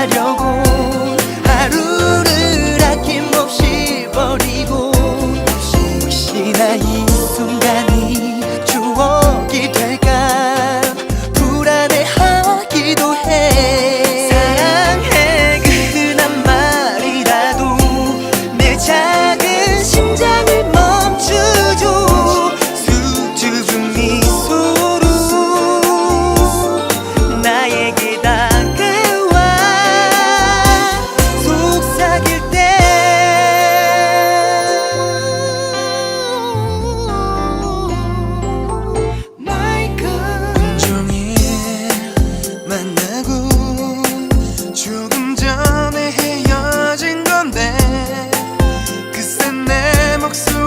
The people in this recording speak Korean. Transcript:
하려고 하루를 아낌없이 버리고 혹시나 이 So.